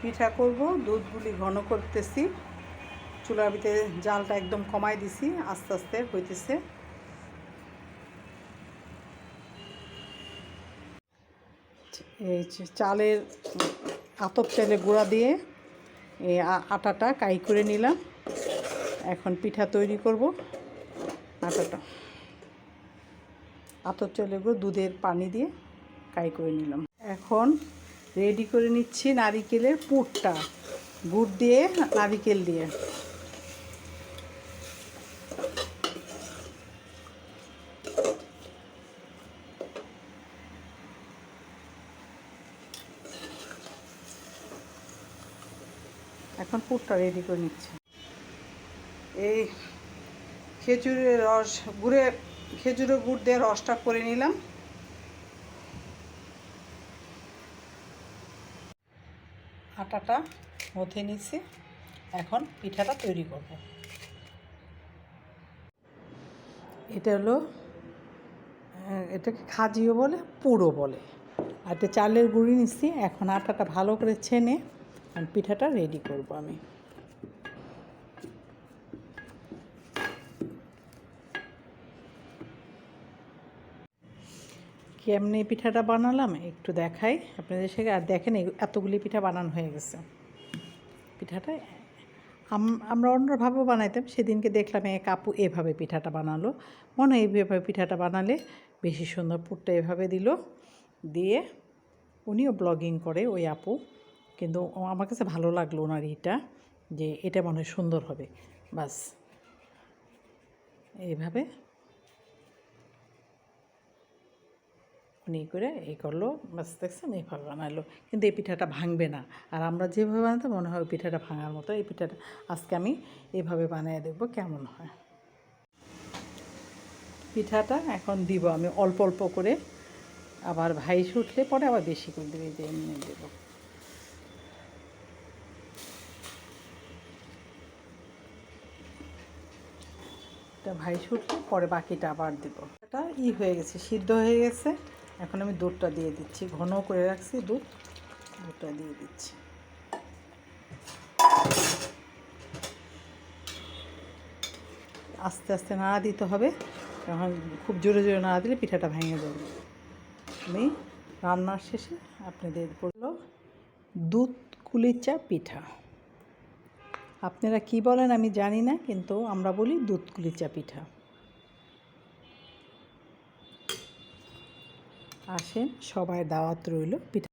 পিঠা করব, দুধগুলি ঘন করতেছি। চুলার ভিতরে জালটা একদম কমাই দিছি, আস্তে আস্তে হইতেছে। এই চালের আতপ চালের গুঁড়া দিয়ে এই আটাটা কাই করে নিলাম। এখন পিঠা তৈরি করব আটাটা। আতপ চালের গুঁড়ো দুধের পানি দিয়ে কাই করে নিলাম। এখন রেডি করে নিচ্ছি নারিকেলের পুরটা। গুড় দিয়ে, নারিকেল দিয়ে। এখন পুরটা রেডি করে নিচ্ছি। এই খেজুরের রস গুড়ে খেজুরের গুড় দিয়ে রসটা করে নিলাম। আটাটা মথে নিচ্ছি। এখন পিঠাটা তৈরি করব। এটা হলো এটাকে খাজিও বলে, পুরো বলে। আর এটা চালের গুঁড়ি নিচ্ছি। এখন আটাটা ভালো করে ছেনে, আর পিঠাটা রেডি করব আমি। কেমনি পিঠাটা বানালাম একটু দেখাই আপনাদের সাথে। আর দেখেন এতগুলি পিঠা বানানো হয়ে গেছে। পিঠাটা আম- আমরা অন্যভাবেও বানাইতাম, সেদিনকে দেখলাম এক আপু এভাবে পিঠাটা বানালো। মনে হয় এইভাবে পিঠাটা বানালে বেশি সুন্দর পুরটা এভাবে দিল। দিয়ে উনিও ব্লগিং করে ওই আপু। কিন্তু আমার কাছে ভালো লাগল ওনার এটা যে এটা মনে হয় সুন্দর হবে। বাস। এইভাবে উনি করে এই করল বাস দেখছেন এইভাবে বানালো। কিন্তু এই পিঠাটা ভাঙবে না। আর আমরা যেভাবে বানাতাম মনে হয় পিঠাটা ভাঙার মতো। এই পিঠাটা আজকে আমি এইভাবে বানিয়ে দেখব কেমন হয়। পিঠাটা এখন দিব আমি অল্প অল্প করে। আবার ভাই উঠলে পরে আবার বেশি করে দেবে যে এমনি দেবো। ভাই উঠলে পরে বাকিটা আবার দিব। এটা ই হয়ে গেছে, সিদ্ধ হয়ে গেছে। এখন আমি দুধটা দিয়ে দিচ্ছি, ঘন করে রাখছি দুধ, দুধটা দিয়ে দিচ্ছি। আস্তে আস্তে নাড়া দিতে হবে, কারণ খুব জোরে জোরে নাড়া দিলে পিঠাটা ভেঙে যাবে। আমি রান্নার শেষে আপনাদের করল দুধ কুলিচা পিঠা। আপনারা কি বলেন আমি জানি না, কিন্তু আমরা বলি দুধ কুলিচা পিঠা। আসেন সবাই দাওয়াত রইল পিঠা